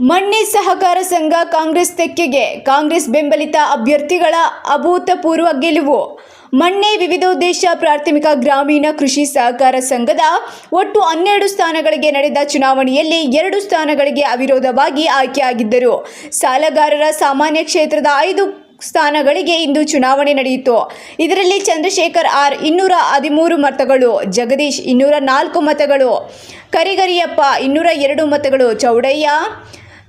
ಮಣ್ಣೆ ಸಹಕಾರ ಸಂಘ ಕಾಂಗ್ರೆಸ್ ತೆಕ್ಕೆಗೆ ಕಾಂಗ್ರೆಸ್ ಬೆಂಬಲಿತ ಅಭ್ಯರ್ಥಿಗಳ ಅಭೂತಪೂರ್ವ ಗೆಲುವು. ಮಣ್ಣೆ ವಿವಿಧೋದ್ದೇಶ ಪ್ರಾಥಮಿಕ ಗ್ರಾಮೀಣ ಕೃಷಿ ಸಹಕಾರ ಸಂಘದ ಒಟ್ಟು ಹನ್ನೆರಡು ಸ್ಥಾನಗಳಿಗೆ ನಡೆದ ಚುನಾವಣೆಯಲ್ಲಿ ಎರಡು ಸ್ಥಾನಗಳಿಗೆ ಅವಿರೋಧವಾಗಿ ಆಯ್ಕೆಯಾಗಿದ್ದರು. ಸಾಲಗಾರರ ಸಾಮಾನ್ಯ ಕ್ಷೇತ್ರದ ಐದು ಸ್ಥಾನಗಳಿಗೆ ಇಂದು ಚುನಾವಣೆ ನಡೆಯಿತು. ಇದರಲ್ಲಿ ಚಂದ್ರಶೇಖರ್ ಆರ್ ಇನ್ನೂರ ಹದಿಮೂರು ಮತಗಳು, ಜಗದೀಶ್ ಇನ್ನೂರ ನಾಲ್ಕು ಮತಗಳು, ಕರಿಗರಿಯಪ್ಪ ಇನ್ನೂರ ಎರಡು ಮತಗಳು, ಚೌಡಯ್ಯ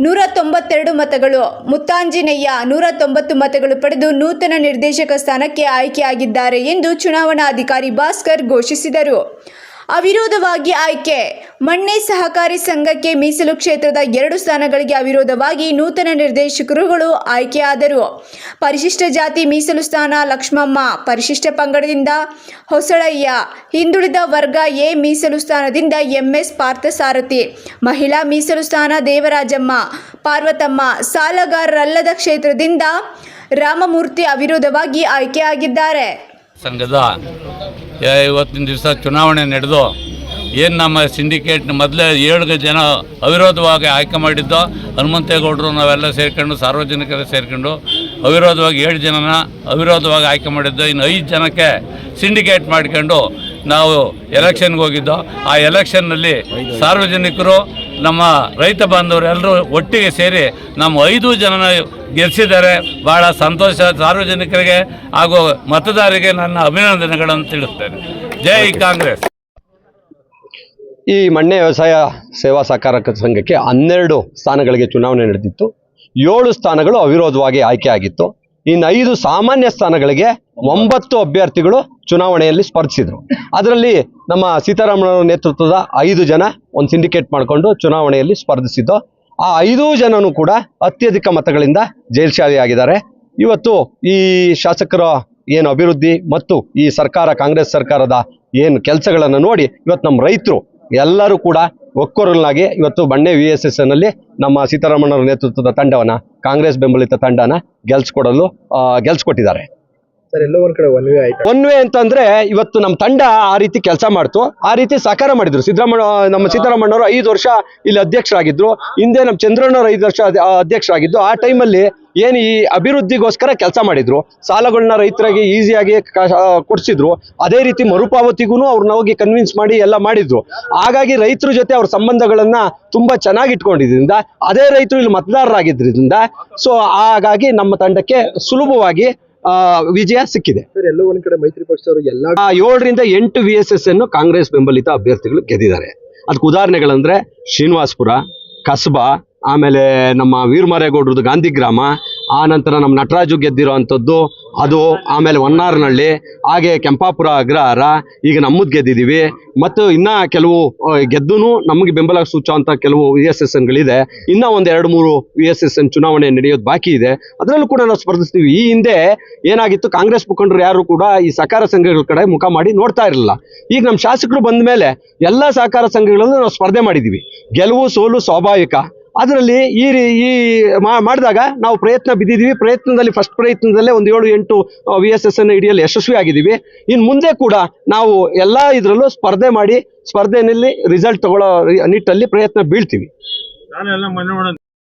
ನೂರ ತೊಂಬತ್ತೆರಡು ಮತಗಳು. ಮುತ್ತಾಂಜಿನಯ್ಯ ನೂರ ತೊಂಬತ್ತು ಮತಗಳು ಪಡೆದು ನೂತನ ನಿರ್ದೇಶಕ ಸ್ಥಾನಕ್ಕೆ ಆಯ್ಕೆಯಾಗಿದ್ದಾರೆ ಎಂದು ಚುನಾವಣಾಧಿಕಾರಿ ಭಾಸ್ಕರ್ ಘೋಷಿಸಿದರು. ಅವಿರೋಧವಾಗಿ ಆಯ್ಕೆ. ಮಣ್ಣೆ ಸಹಕಾರಿ ಸಂಘಕ್ಕೆ ಮೀಸಲು ಕ್ಷೇತ್ರದ ಎರಡು ಸ್ಥಾನಗಳಿಗೆ ಅವಿರೋಧವಾಗಿ ನೂತನ ನಿರ್ದೇಶಕರುಗಳು ಆಯ್ಕೆಯಾದರು. ಪರಿಶಿಷ್ಟ ಜಾತಿ ಮೀಸಲು ಸ್ಥಾನ ಲಕ್ಷ್ಮಮ್ಮ, ಪರಿಶಿಷ್ಟ ಪಂಗಡದಿಂದ ಹೊಸಳಯ್ಯ, ಹಿಂದುಳಿದ ವರ್ಗ ಎ ಮೀಸಲು ಸ್ಥಾನದಿಂದ ಎಂಎಸ್ ಪಾರ್ಥಸಾರಥಿ, ಮಹಿಳಾ ಮೀಸಲು ಸ್ಥಾನ ದೇವರಾಜಮ್ಮ, ಪಾರ್ವತಮ್ಮ, ಸಾಲಗಾರರಲ್ಲದ ಕ್ಷೇತ್ರದಿಂದ ರಾಮಮೂರ್ತಿ ಅವಿರೋಧವಾಗಿ ಆಯ್ಕೆಯಾಗಿದ್ದಾರೆ. ಸಂಘದ ಇವತ್ತಿನ ದಿವಸ ಚುನಾವಣೆ ನಡೆದು ಏನು ನಮ್ಮ ಸಿಂಡಿಕೇಟ್ ಮೊದಲೇ ಏಳು ಜನ ಅವಿರೋಧವಾಗಿ ಆಯ್ಕೆ ಮಾಡಿದ್ದೋ, ಹನುಮಂತೇಗೌಡರು ನಾವೆಲ್ಲ ಸೇರ್ಕೊಂಡು, ಸಾರ್ವಜನಿಕರು ಸೇರ್ಕೊಂಡು ಅವಿರೋಧವಾಗಿ ಏಳು ಜನನ ಅವಿರೋಧವಾಗಿ ಆಯ್ಕೆ ಮಾಡಿದ್ದು. ಇನ್ನು ಐದು ಜನಕ್ಕೆ ಸಿಂಡಿಕೇಟ್ ಮಾಡ್ಕೊಂಡು ನಾವು ಎಲೆಕ್ಷನ್ಗೆ ಹೋಗಿದ್ದೋ. ಆ ಎಲೆಕ್ಷನ್ನಲ್ಲಿ ಸಾರ್ವಜನಿಕರು ನಮ್ಮ ರೈತ ಬಾಂಧವರು ಎಲ್ಲರೂ ಒಟ್ಟಿಗೆ ಸೇರಿ ನಮ್ಮ ಐದು ಜನನ ಗೆಲ್ಲಿಸಿದ್ದಾರೆ. ಭಾಳ ಸಂತೋಷ. ಸಾರ್ವಜನಿಕರಿಗೆ ಹಾಗೂ ಮತದಾರರಿಗೆ ನನ್ನ ಅಭಿನಂದನೆಗಳನ್ನು ತಿಳಿಸ್ತೇನೆ. ಜೈ ಕಾಂಗ್ರೆಸ್. ಈ ಮಣ್ಣೆ ವ್ಯವಸಾಯ ಸೇವಾ ಸಹಕಾರ ಸಂಘಕ್ಕೆ ಹನ್ನೆರಡು ಸ್ಥಾನಗಳಿಗೆ ಚುನಾವಣೆ ನಡೆದಿತ್ತು. ಏಳು ಸ್ಥಾನಗಳು ಅವಿರೋಧವಾಗಿ ಆಯ್ಕೆ ಆಗಿತ್ತು. ಇನ್ನು ಐದು ಸಾಮಾನ್ಯ ಸ್ಥಾನಗಳಿಗೆ ಒಂಬತ್ತು ಅಭ್ಯರ್ಥಿಗಳು ಚುನಾವಣೆಯಲ್ಲಿ ಸ್ಪರ್ಧಿಸಿದರು. ಅದರಲ್ಲಿ ನಮ್ಮ ಸೀತಾರಾಮನ ನೇತೃತ್ವದ ಐದು ಜನ ಒಂದು ಸಿಂಡಿಕೇಟ್ ಮಾಡಿಕೊಂಡು ಚುನಾವಣೆಯಲ್ಲಿ ಸ್ಪರ್ಧಿಸಿದ್ದು. ಆ ಐದೂ ಜನನೂ ಕೂಡ ಅತ್ಯಧಿಕ ಮತಗಳಿಂದ ಜೈಲ್ಶಾಲಿಯಾಗಿದ್ದಾರೆ ಇವತ್ತು ಈ ಶಾಸಕರ ಏನು ಅಭಿವೃದ್ಧಿ ಮತ್ತು ಈ ಸರ್ಕಾರ, ಕಾಂಗ್ರೆಸ್ ಸರ್ಕಾರದ ಏನು ಕೆಲಸಗಳನ್ನು ನೋಡಿ ಇವತ್ತು ನಮ್ಮ ರೈತರು ಎಲ್ಲರೂ ಕೂಡ ಒಕ್ಕೊರಲಾಗಿ ಇವತ್ತು ಬಂಡೆ ವಿ ಎಸ್ ಎಸ್ನಲ್ಲಿ ನಮ್ಮ ಸೀತಾರಾಮಣ್ಣವರ ನೇತೃತ್ವದ ತಂಡವನ್ನ ಕಾಂಗ್ರೆಸ್ ಬೆಂಬಲಿತ ತಂಡನ ಗೆಲ್ಸ್ಕೊಡಲು ಗೆಲ್ಸ್ಕೊಟ್ಟಿದ್ದಾರೆ. ಒನ್ ವೇ ಅಂತಂದ್ರೆ ಇವತ್ತು ನಮ್ಮ ತಂಡ ಆ ರೀತಿ ಕೆಲಸ ಮಾಡ್ತು. ಆ ರೀತಿ ಸಹಕಾರ ಮಾಡಿದ್ರು. ಸಿದ್ದರಾಮಣ್ಣ ನಮ್ಮ ಸಿದ್ದರಾಮಣ್ಣವರು ಐದು ವರ್ಷ ಇಲ್ಲಿ ಅಧ್ಯಕ್ಷರಾಗಿದ್ರು. ಹಿಂದೆ ನಮ್ಮ ಚಂದ್ರಣ್ಣವ್ರು ಐದು ವರ್ಷ ಅಧ್ಯ- ಅಧ್ಯಕ್ಷರಾಗಿದ್ದು. ಆ ಟೈಮಲ್ಲಿ ಏನು ಈ ಅಭಿವೃದ್ಧಿಗೋಸ್ಕರ ಕೆಲಸ ಮಾಡಿದ್ರು ಸಾಲಗಳನ್ನ ರೈತರಿಗೆ ಈಸಿಯಾಗಿ ಕೊಡಿಸಿದ್ರು ಅದೇ ರೀತಿ ಮರುಪಾವತಿಗೂ ಅವ್ರನ್ನ ಹೋಗಿ ಕನ್ವಿನ್ಸ್ ಮಾಡಿ ಎಲ್ಲ ಮಾಡಿದ್ರು. ಹಾಗಾಗಿ ರೈತರ ಜೊತೆ ಅವ್ರ ಸಂಬಂಧಗಳನ್ನ ತುಂಬಾ ಚೆನ್ನಾಗಿ ಇಟ್ಕೊಂಡಿದ್ರಿಂದ ಅದೇ ರೈತರು ಇಲ್ಲಿ ಮತದಾರರಾಗಿದ್ದರಿಂದ ಸೊ ಹಾಗಾಗಿ ನಮ್ಮ ತಂಡಕ್ಕೆ ಸುಲಭವಾಗಿ ಆ, ವಿಜಯ ಸಿಕ್ಕಿದೆ. ಸರ್ ಎಲ್ಲೋ ಒಂದ್ ಕಡೆ ಮೈತ್ರಿ ಪಕ್ಷದವರು ಎಲ್ಲಾ ಏಳರಿಂದ ಎಂಟು ವಿ ಎಸ್ ಎಸ್ ಅನ್ನು ಕಾಂಗ್ರೆಸ್ ಬೆಂಬಲಿತ ಅಭ್ಯರ್ಥಿಗಳು ಗೆದ್ದಿದ್ದಾರೆ. ಅದಕ್ಕೆ ಉದಾಹರಣೆಗಳಂದ್ರೆ ಶ್ರೀನಿವಾಸ್ಪುರ ಕಸ್ಬಾ ಆಮೇಲೆ ನಮ್ಮ ವೀರಮಾರೇಗೌಡ್ರದ್ದು ಗಾಂಧಿ ಗ್ರಾಮ ಆ ನಂತರ ನಮ್ಮ ನಟರಾಜು ಗೆದ್ದಿರೋ ಅಂಥದ್ದು, ಅದು ಆಮೇಲೆ ಹೊನ್ನಾರನಹಳ್ಳಿ ಹಾಗೆ ಕೆಂಪಾಪುರ ಅಗ್ರಹಾರ, ಈಗ ನಮ್ಮದು ಗೆದ್ದಿದ್ದೀವಿ ಮತ್ತು ಇನ್ನೂ ಕೆಲವು ಗೆದ್ದೂ ನಮಗೆ ಬೆಂಬಲ ಸೂಚುವಂಥ ಕೆಲವು ವಿ ಎಸ್ ಎಸ್ ಎನ್ಗಳಿದೆ ಇನ್ನೂ ಒಂದು ಎರಡು ಮೂರು ವಿ ಎಸ್ ಎಸ್ ಎನ್ ಚುನಾವಣೆ ನಡೆಯೋದು ಬಾಕಿ ಇದೆ. ಅದರಲ್ಲೂ ಕೂಡ ನಾವು ಸ್ಪರ್ಧಿಸ್ತೀವಿ. ಈ ಹಿಂದೆ ಏನಾಗಿತ್ತು, ಕಾಂಗ್ರೆಸ್ ಮುಖಂಡರು ಯಾರು ಕೂಡ ಈ ಸಹಕಾರ ಸಂಘಗಳ ಕಡೆ ಮುಖ ಮಾಡಿ ನೋಡ್ತಾ ಇರಲಿಲ್ಲ. ಈಗ ನಮ್ಮ ಶಾಸಕರು ಬಂದ ಮೇಲೆ ಎಲ್ಲ ಸಹಕಾರ ಸಂಘಗಳಲ್ಲೂ ನಾವು ಸ್ಪರ್ಧೆ ಮಾಡಿದ್ದೀವಿ ಗೆಲುವು, ಸೋಲು, ಸ್ವಾಭಾವಿಕ. ಅದರಲ್ಲಿ ಈ ರೀ- ಈ ಮಾಡಿದಾಗ ನಾವು ಪ್ರಯತ್ನ ಬಿದ್ದಿದ್ದೀವಿ. ಪ್ರಯತ್ನದಲ್ಲಿ ಫಸ್ಟ್ ಪ್ರಯತ್ನದಲ್ಲೇ ಒಂದು ಏಳು, ಎಂಟು ವಿ ಎಸ್ ಎಸ್ ಅನ್ನು ಹಿಡಿಯಲು ಯಶಸ್ವಿ ಆಗಿದ್ದೀವಿ. ಇನ್ನು ಮುಂದೆ ಕೂಡ ನಾವು ಎಲ್ಲ ಇದರಲ್ಲೂ ಸ್ಪರ್ಧೆ ಮಾಡಿ, ಸ್ಪರ್ಧೆಯಲ್ಲಿ ರಿಸಲ್ಟ್ ತಗೊಳ್ಳೋ ನಿಟ್ಟಲ್ಲಿ ಪ್ರಯತ್ನ ಬೀಳ್ತೀವಿ.